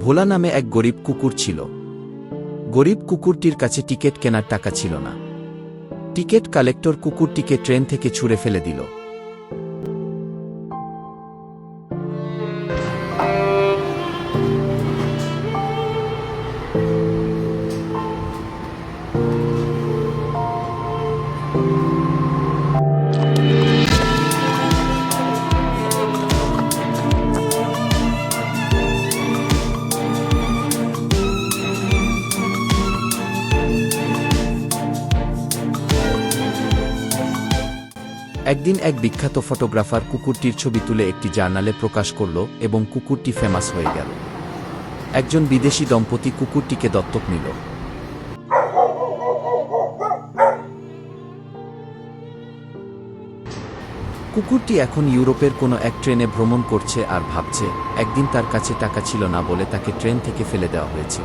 ভোলা নামে এক গরিব কুকুর ছিল। গরিব কুকুরটির কাছে টিকিট কেনার টাকা ছিল না। টিকিট কালেক্টর কুকুরটিকে ট্রেন থেকে ছুঁড়ে ফেলে দিল। একদিন এক বিখ্যাত ফটোগ্রাফার কুকুরটির ছবি তুলে একটি জার্নালে প্রকাশ করল এবং কুকুরটি ফেমাস হয়ে গেল। একজন বিদেশি দম্পতি কুকুরটিকে দত্তক নিল। কুকুরটি এখন ইউরোপের কোনো এক ট্রেনে ভ্রমণ করছে আর ভাবছে, একদিন তার কাছে টাকা ছিল না বলে তাকে ট্রেন থেকে ফেলে দেওয়া হয়েছিল।